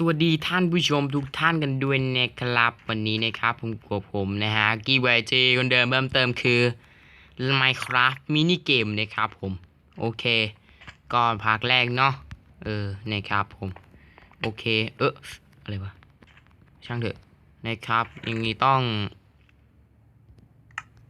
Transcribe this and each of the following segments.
สวัสดีท่านผู้ชมทุกท่านกันด้วยนะครับ วันนี้นะครับผมกลัวผมนะฮะกีวเจคนเดิมเพิ่มเติมคือ Minecraft มินิเกมนะครับผม โอเค ก่อนพักแรกเนาะเออนะครับผม โอเค เอออะไรวะ ช่างเถอะนะครับ อย่างนี้ต้อง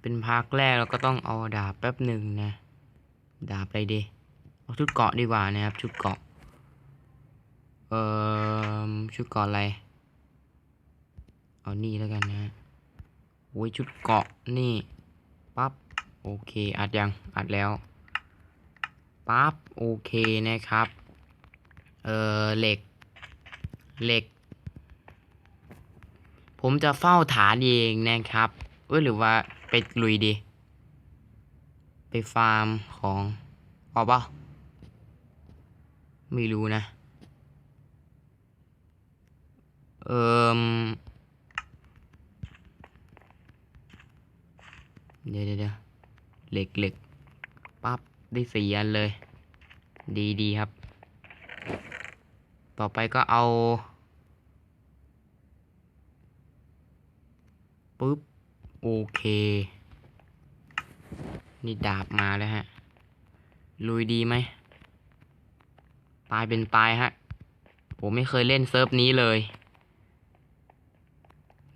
เป็นพักแรกเราก็ต้องเอาดาบแป๊บหนึ่งนะ ดาบอะไรดีเอาชุดเกาะดีกว่านะครับชุดเกาะ เอ่อชุดเกาะอะไร เอานี่แล้วกันนะโอ้ยชุดเกาะนี่ปั๊บโอเคอัดยังอัดแล้วปั๊บโอเคนะครับ เอ่อเหล็กเหล็ก ผมจะเฝ้าฐานเองนะครับเอ้ยหรือว่าไปลุยดี ไปฟาร์มของออกเปล่าไม่รู้นะ เอ่มเดี๋ยวเดี๋ยวเดี๋ยวเหล็กเหล็กปั๊บได้สี่อันเลย ดีดีครับ ต่อไปก็เอาปุ๊บ โอเค นี่ดาบมาแล้วฮะ ลุยดีไหมตายเป็นตายฮะ ผมไม่เคยเล่นเซิร์ฟนี้เลย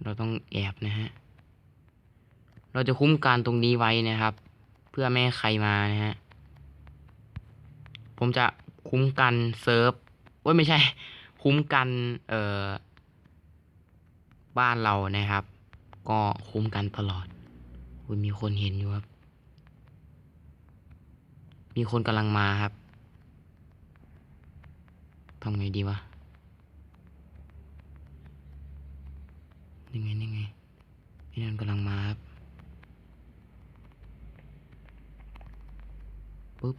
เราต้องแอบนะฮะ เราจะคุ้มกันตรงนี้ไว้นะครับ เพื่อไม่ให้ใครมานะฮะ ผมจะคุ้มกันเซิร์ฟโอ้ยไม่ใช่ คุ้มกัน เอ่อ บ้านเรานะครับ ก็คุ้มกันตลอดอุ้ยมีคนเห็นอยู่ครับ มีคนกำลังมาครับทำไงดีวะ ยังไงยังไงพี่นันกำลังมาครับปุ๊บ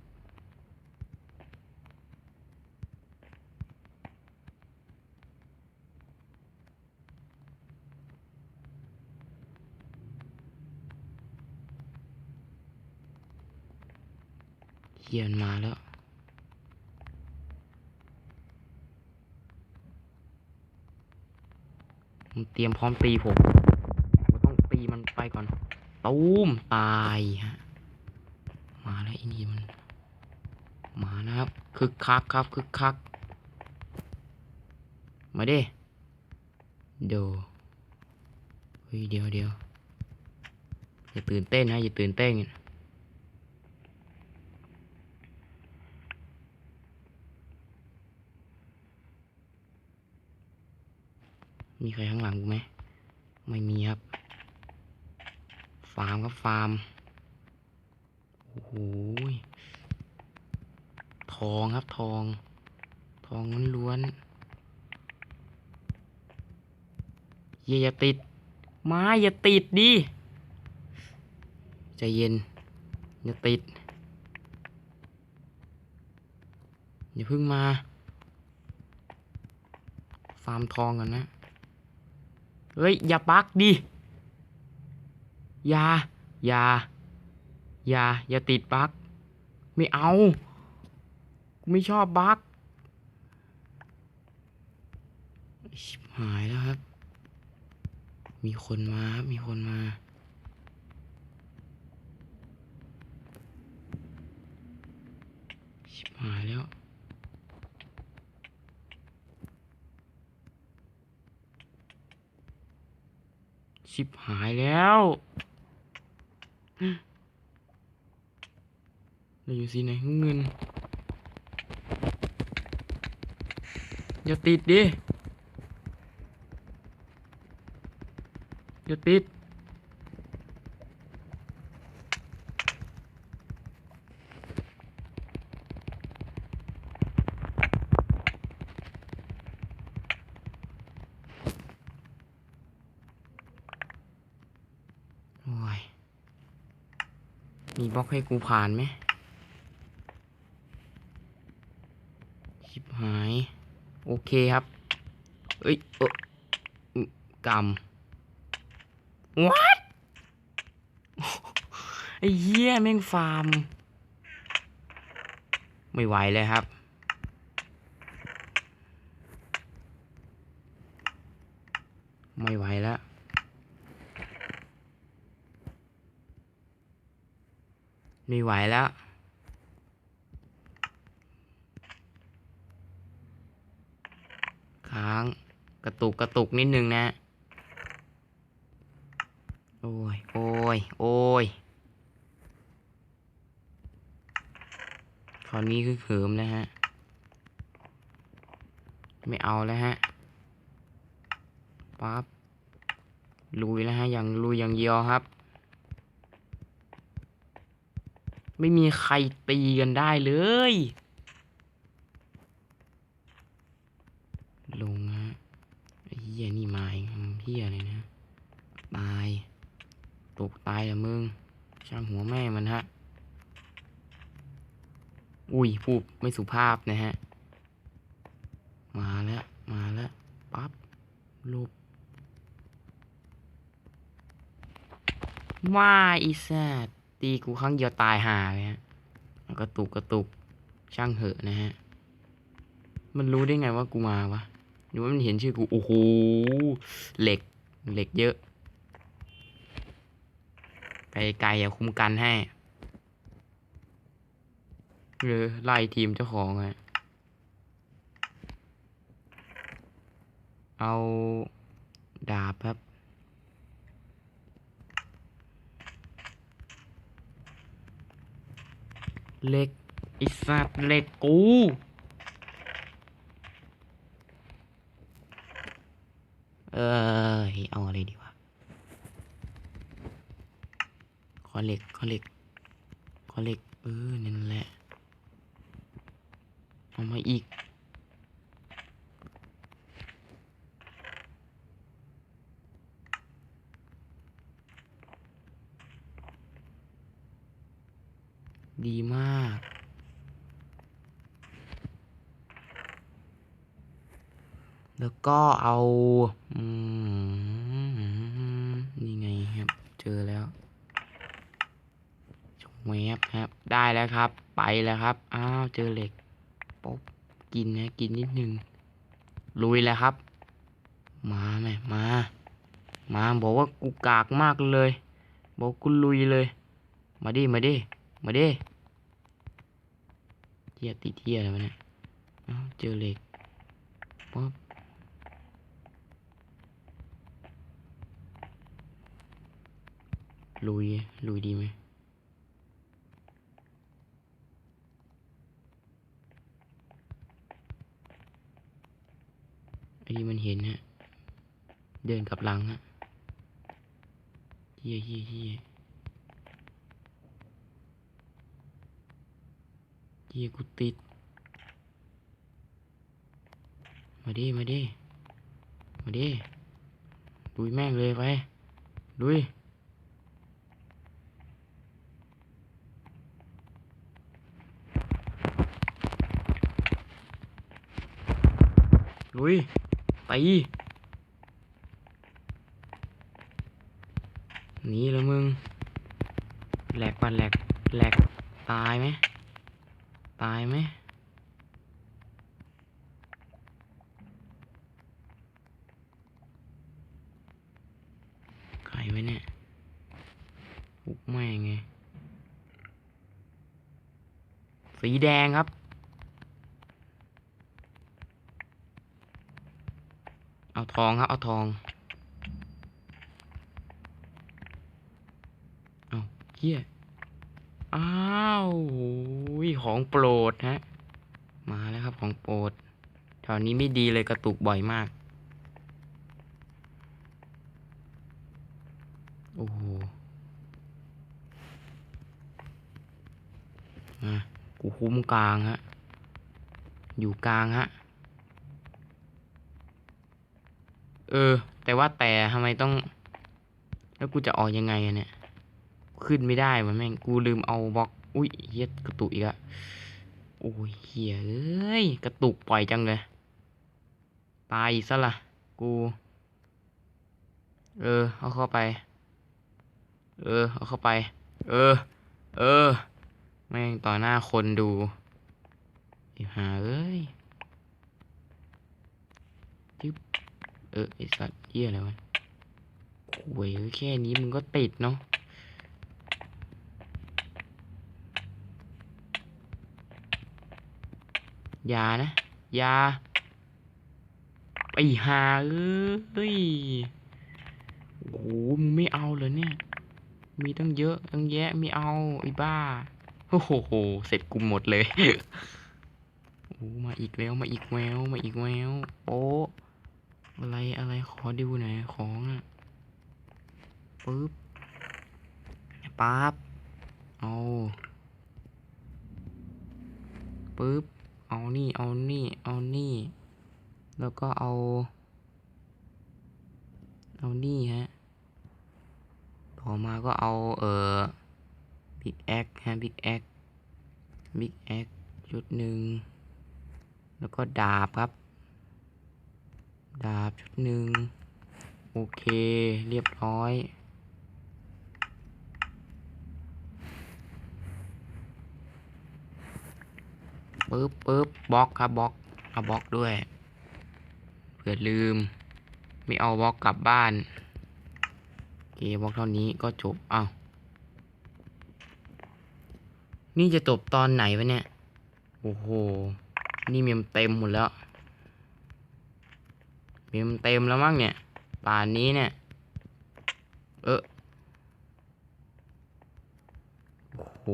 เขียนมาแล้ว มัน เตรียมพร้อมตีผมผมต้องตีมันไปก่อนตูมตายฮะมาแล้วไอ้นี่มัน มานะครับคึกคักครับคึกคัก มาดิเดี๋ยวเฮ้ยเดี๋ยวเดี๋ยวอย่าตื่นเต้นนะอย่าตื่นเต้น มีใครข้างหลังกูไหม ไม่มีครับ ฟาร์มครับฟาร์ม โอ้โห ทองครับทอง ทองล้วนๆเหี้ยอย่าติดไม้อย่าติดดิใจเย็น อย่าติด อย่าพิ่งมา ฟาร์มทองก่อนนะ เฮ้ย อย่าปักดิ อย่า อย่า อย่า อย่าติดปัก ไม่เอา กูไม่ชอบบักหายแล้วครับ มีคนมาครับมีคนมา ชิบหายแล้ว ชิบหายแล้วเราอยู่สีไหนของเงิน อย่าติดดิ อย่าติด โอ้ย มี บล็อกให้กูผ่านไหมชิบหาย โอเคครับ เอ้ยเออกำ what ไอ้เหี้ยแม่งฟาร์ม ไม่ไหวเลยครับไม่ไหวแล้ว ไม่ไหวแล้วค้างกระตุกกระตุกนิดนึงนะ โอ้ย โอ้ย โอ้ยคราวนี้คือเขิมนะฮะ ไม่เอาแล้วฮะ ปั๊บ ลุยแล้วฮะ อย่างลุยอย่างเดียวครับ ไม่มีใครตีกันได้เลยลงฮะเหี้ยนี่มาอีกเหี้ยเลยนะตายตกตายละมึง ช่างหัวแม่มันฮะ อุ้ยพูดไม่สุภาพนะฮะ มาแล้ว มาแล้ว ปั๊บลบว่าอีสัต ตีกูครั้งเดียวตายหาเลยฮะกระตุกกระตุกช่างเหอะนะฮะ มันรู้ได้ไงว่ากูมาวะหรือว่ามันเห็นชื่อกูโอ้โหเหล็กเหล็กเยอะไปไกลอย่าคุ้มกันให้หรือไล่ทีมเจ้าของอะเอาดาบครับ เหล็กไอสัตว์เหล็กกูเออเอาอะไรดีวะขอเหล็กขอเหล็กขอเหล็กเออนั่นแหละเอามาอีก ดีมาก แล้วก็เอาอนี่ไงครับ เจอแล้วชงแวบครับ ได้แล้วครับ ไปแล้วครับ อ้าว เจอเหล็กป๊บกินนะกินนิดนึง ลุยแล้วครับ มาไหมมา มาบอกว่ากูกากมากเลย บอกกูลุยเลย มาดิ มาดิ มาดิ ทียติดเทียอะไรวะเนี่ยเจอเหล็กป๊อบลุยลุยดีไหมไอ้นี่มันเห็นฮะ เดินกับหลังฮะเฮียเฮียเฮีย เฮียกูติด มาดิ มาดิ มาดิลุยแม่งเลยไปลุยลุยตีหนีแล้วมึงแหลกปันแหลกแหลกตายไหม ตายไหมใครไว้เนี่ยปุกแม่งไง สีแดงครับ เอาทองครับ เอาทอง เอาเฮียาวโอ้ยของโปรดฮะ มาแล้วครับของโปรดแถวนี้ไม่ดีเลยกระตุกบ่อยมาก โอ้โหมากูคุ้มกลางฮะ อยู่กลางฮะ เออ แต่ว่าแต่ทำไมต้อง แล้วกูจะออกยังไงอะเนี่ย ขึ้นไม่ได้วะแม่ง กูลืมเอาบล็อก อุ้ยเฮียกระตุกอีกอะโอ้ยเฮียเอ้ยกระตุกปล่อยจังเลย ตายอีกซะละกู เออ เอาเข้าไป เออ เอาเข้าไป เออ เออ แม่งต่อหน้าคนดูอ้ห่าเอ้ยจึ๊บเออไอสัตว์เหี้ยอะไรวะโว้ยแค่นี้มึงก็ติดเนาะ ยานะ ยาไอหาเอ้ยโอ้โหมึงไม่เอาเหรอเนี่ย มีตั้งเยอะตั้งแยะไม่เอาไอ้บ้าโอ้โหเสร็จกูหมดเลยโอ้มาอีกแล้วมาอีกแววมาอีกแววโอ้อะไรอะไรขอดูหน่อยของอะปึ๊บปั๊บเอาปึ๊บ นี่ เอานี่ เอานี่ แล้วก็เอา เอานี่ฮะ ต่อมาก็เอาเอ่อบิ๊กแอคฮะบิ๊กแอคบิ๊กแอคชุดหนึ่ง แล้วก็ดาบครับ ดาบชุดหนึ่ง โอเค เรียบร้อย ปึ๊บปึ๊บบล็อกครับบล็อกเอาบล็อกด้วยเผื่อลืม ไม่เอาบล็อกกลับบ้านโอเคบล็อกเท่านี้ก็จบอ้าวนี่จะจบตอนไหนวะเนี่ย โอ้โห นี่เมมเต็มหมดแล้ว เมมเต็มแล้วมั้งเนี่ย ป่านนี้เนี่ย เออโอ้โห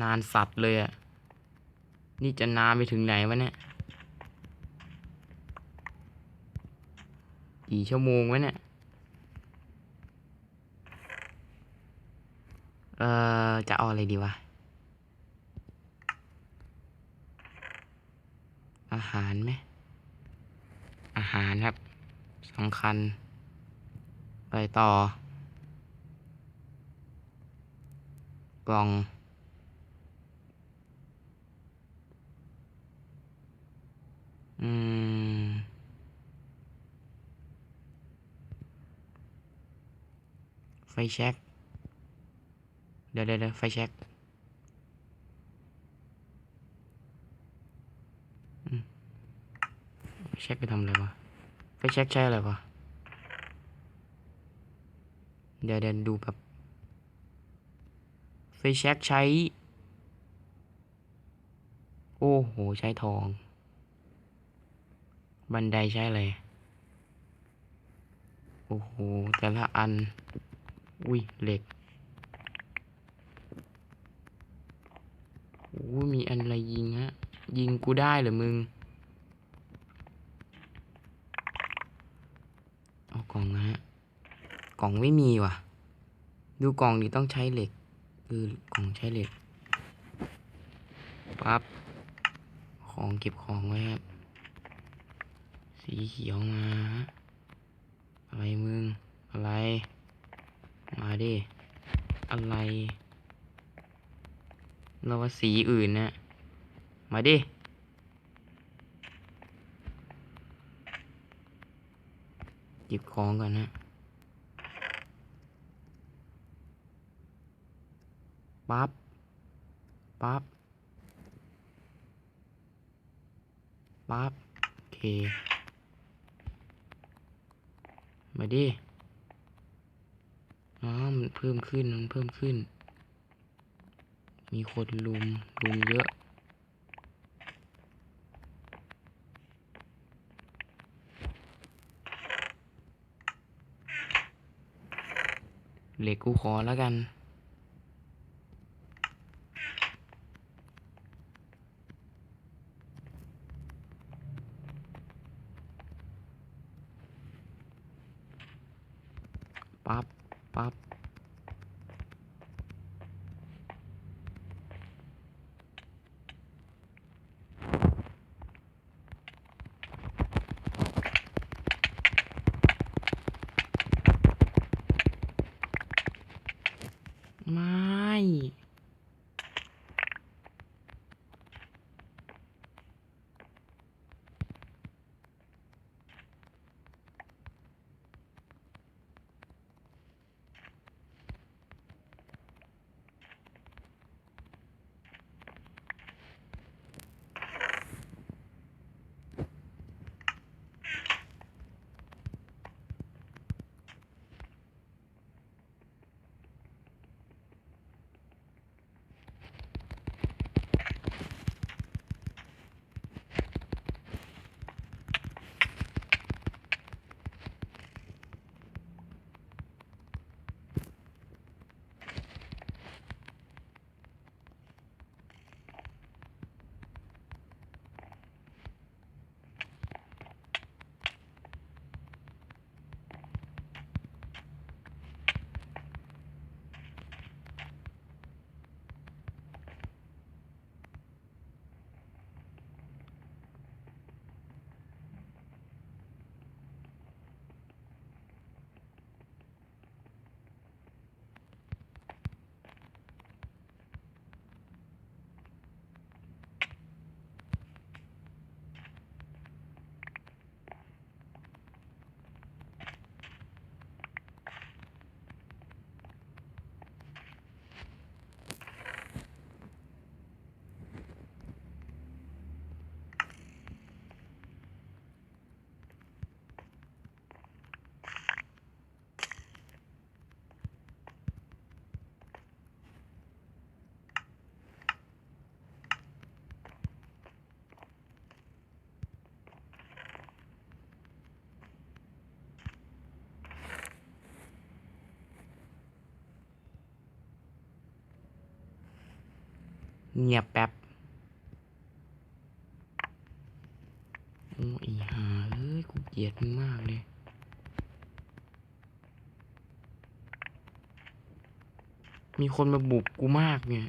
นานสัตว์เลยอะ นี่จะนานไปถึงไหนวะเนี่ย กี่ชั่วโมงวะเนี่ย เอ่อ จะเอาอะไรดีวะ อาหารไหม อาหารครับสำคัญ ไปต่อกล่อง อืม ไฟแช็กเดี๋ยวเดี๋ยวเดี๋ยวไฟแช็กไฟแช็กไปทำอะไรวะ ไฟแช็กใช้อะไรวะ เดี๋ยวเดี๋ยวดูแบบ ไฟแช็กใช้ โอ้โห ใช้ทอง บันไดใช้อะไรโอ้โห แต่ละอัน อุ้ยเหล็กโอ้มีอะไรยิงฮะ ยิงกูได้เหรอมึง เอากล่องนะฮะ กล่องไม่มีว่ะ ดูกล่องนี้ต้องใช้เหล็กเออกล่องใช้เหล็ก ปั๊บ ของเก็บของไว้ครับ สีเขียวมาฮะอะไรมึง อะไร มาดิอะไร เราว่าสีอื่นนะ มาดิ หยิบของก่อนนะ ปั๊บ ปั๊บ ปั๊บ โอเค มาดิ อ๋อมันเพิ่มขึ้น มันเพิ่มขึ้น มีคนลุม ลุมเยอะ เหล็กกูขอแล้วกันปั๊บ ปั๊ เงียบแป๊บโอ้ยหาเอ้ยกูเกลียดมึงมากเลยมีคนมาบุกกูมากเนี่ย